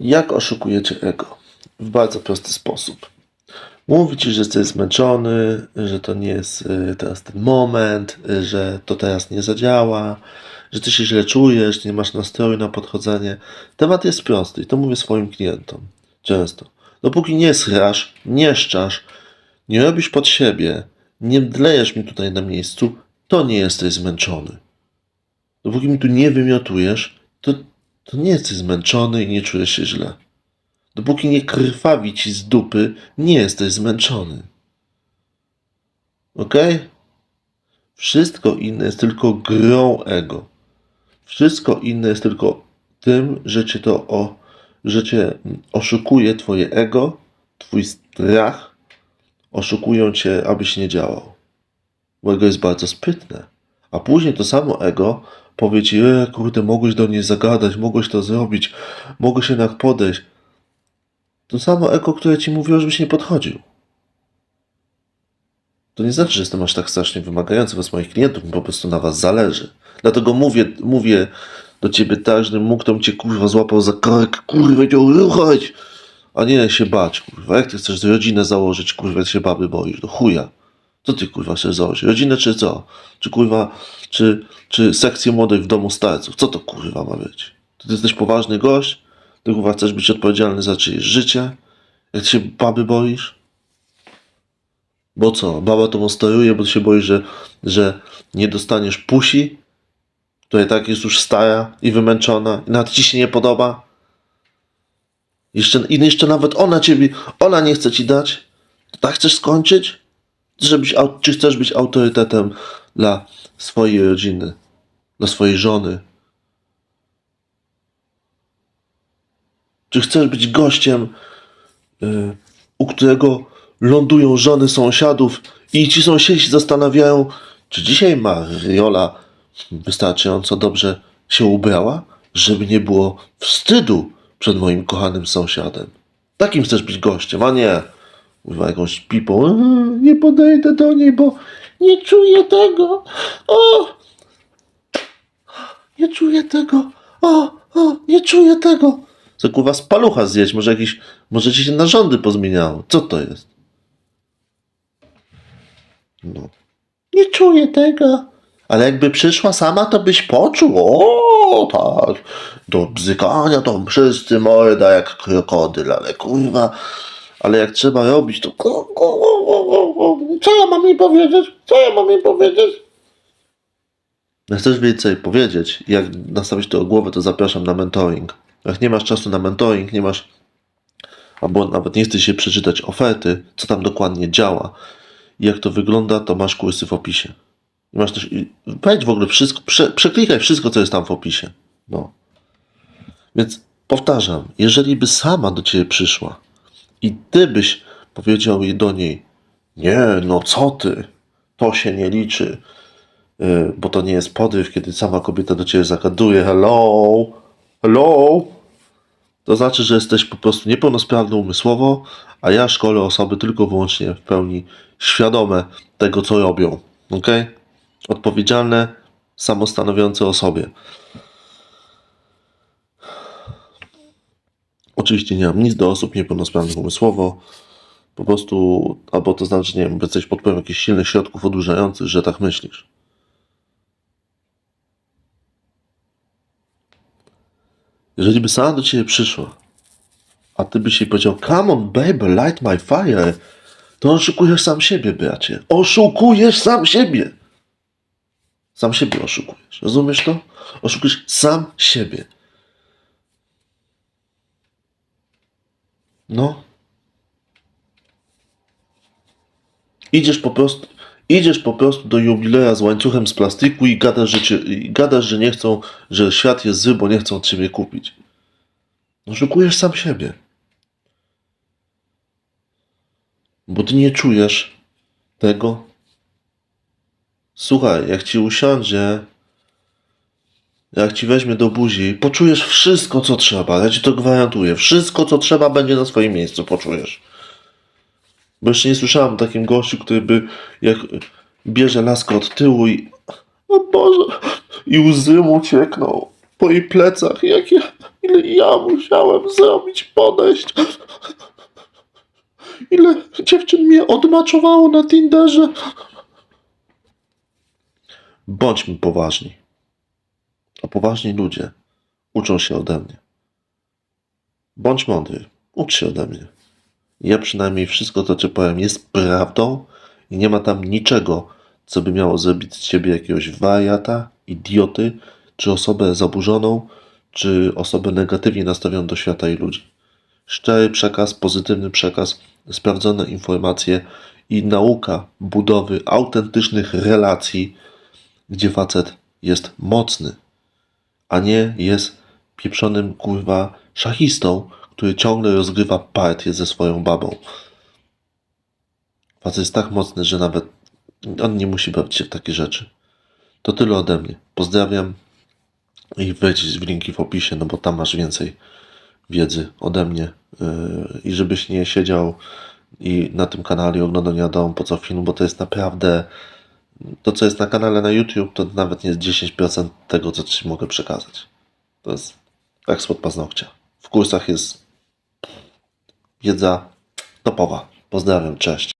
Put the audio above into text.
Jak oszukujecie ego? W bardzo prosty sposób. Mówi ci, że jesteś zmęczony, że to nie jest y, teraz ten moment, y, że to teraz nie zadziała, że ty się źle czujesz, nie masz nastroju na podchodzenie. Temat jest prosty i to mówię swoim klientom często. Dopóki nie schrasz, nie szczasz, nie robisz pod siebie, nie dlejesz mi tutaj na miejscu, to nie jesteś zmęczony. Dopóki mi tu nie wymiotujesz, to, to nie jesteś zmęczony i nie czujesz się źle. Dopóki nie krwawi ci z dupy, nie jesteś zmęczony. Ok? Wszystko inne jest tylko grą ego. Wszystko inne jest tylko tym, że cię to o, że cię oszukuje twoje ego, twój strach, oszukują cię, abyś nie działał. Bo ego jest bardzo sprytne. A później to samo ego powie ci, e, kurde, mogłeś do niej zagadać, mogłeś to zrobić, mogłeś jednak podejść. To samo ego, które ci mówiło, żebyś nie podchodził. To nie znaczy, że jestem aż tak strasznie wymagający wobec moich klientów, mi po prostu na was zależy. Dlatego mówię, mówię do ciebie tak, że mógł tam cię kurwa złapał za kark, kurwa cię ruchać, a nie się bać, kurwa. Jak ty chcesz rodzinę założyć, kurwa, ty się baby boisz, do chuja. Co ty kurwa chcesz założyć? Rodzinę czy co? Czy kurwa, czy, czy sekcję młodych w domu starców? Co to kurwa ma być? Ty jesteś poważny gość? Ty kurwa chcesz być odpowiedzialny za czyjeś życie? Jak ty się baby boisz? Bo co? Baba to steruje, bo ty się boisz, że, że nie dostaniesz pusi, która i tak jest już stara i wymęczona i nawet ci się nie podoba. Jeszcze, I jeszcze nawet ona ciebie, ona nie chce ci dać. To tak chcesz skończyć? Au- czy chcesz być autorytetem dla swojej rodziny, dla swojej żony? Czy chcesz być gościem, y, u którego lądują żony sąsiadów i ci sąsiedzi zastanawiają, czy dzisiaj Mariola wystarczająco dobrze się ubrała, żeby nie było wstydu przed moim kochanym sąsiadem. Takim chcesz być gościem, a nie Kurwa, jakąś pipą. "Eee, Nie podejdę do niej, bo nie czuję tego. O! Nie czuję tego. O, o, nie czuję tego. Co kurwa z palucha zjeść? Może jakieś, może ci się narządy pozmieniało. Co to jest? No. Nie czuję tego. Ale jakby przyszła sama, to byś poczuł. O, tak. Do bzykania to wszyscy morda jak krokodyl, ale kurwa. Ale jak trzeba robić, to. Co ja mam jej powiedzieć? Co ja mam jej powiedzieć? Jak chcesz więcej powiedzieć, jak nastawić to o głowę, to zapraszam na mentoring. Jak nie masz czasu na mentoring, nie masz, albo nawet nie chcesz się przeczytać oferty, co tam dokładnie działa i jak to wygląda, to masz kursy w opisie. I masz też, i wejdź w ogóle wszystko, prze, przeklikaj wszystko, co jest tam w opisie. No. Więc powtarzam, jeżeli by sama do ciebie przyszła i ty byś powiedział jej do niej, nie, no co ty, to się nie liczy, yy, bo to nie jest podryw, kiedy sama kobieta do ciebie zagaduje, hello, hello, to znaczy, że jesteś po prostu niepełnosprawny umysłowo, a ja szkolę osoby tylko wyłącznie w pełni świadome tego, co robią. Ok? Odpowiedzialne, samostanowiące o sobie. Oczywiście nie mam nic do osób niepełnosprawnych umysłowo. Po prostu, albo to znaczy, nie wiem, jesteś pod wpływem jakichś silnych środków odurzających, że tak myślisz. Jeżeli by sama do ciebie przyszła, a ty byś jej powiedział, come on baby, light my fire, to oszukujesz sam siebie, bracie. Oszukujesz sam siebie. Sam siebie oszukujesz. Rozumiesz to? Oszukujesz sam siebie. No. Idziesz po prostu, idziesz po prostu do jubileja z łańcuchem z plastiku i gadasz, że, cię, i gadasz, że nie chcą, że świat jest zły, bo nie chcą ciebie kupić. Oszukujesz sam siebie. Bo ty nie czujesz tego. Słuchaj, jak ci usiądzie, jak ci weźmie do buzi, poczujesz wszystko, co trzeba. Ja ci to gwarantuję. Wszystko, co trzeba, będzie na swoim miejscu. Poczujesz. Bo jeszcze nie słyszałem o takim gościu, który by jak bierze laskę od tyłu i o Boże, i łzy mu ciekną po jej plecach. Jak ja, Ile ja musiałem zrobić, podejść. Ile dziewczyn mnie odmaczowało na Tinderze. Bądźmy poważni. A poważni ludzie uczą się ode mnie. Bądź mądry, ucz się ode mnie. Ja przynajmniej wszystko to, co powiem, jest prawdą i nie ma tam niczego, co by miało zrobić z ciebie jakiegoś wariata, idioty, czy osobę zaburzoną, czy osobę negatywnie nastawioną do świata i ludzi. Szczery przekaz, pozytywny przekaz, sprawdzone informacje i nauka budowy autentycznych relacji, gdzie facet jest mocny, a nie jest pieprzonym kurwa szachistą, który ciągle rozgrywa partię ze swoją babą. Facet jest tak mocny, że nawet on nie musi bawić się w takie rzeczy. To tyle ode mnie. Pozdrawiam i wejdź w linki w opisie, no bo tam masz więcej wiedzy ode mnie. Yy, I żebyś nie siedział i na tym kanale oglądał nie wiadomo po co film, bo to jest naprawdę to, co jest na kanale na YouTube, to nawet nie jest 10% tego, co Ci mogę przekazać. To jest jak spod paznokcia. W kursach jest wiedza topowa. Pozdrawiam, cześć.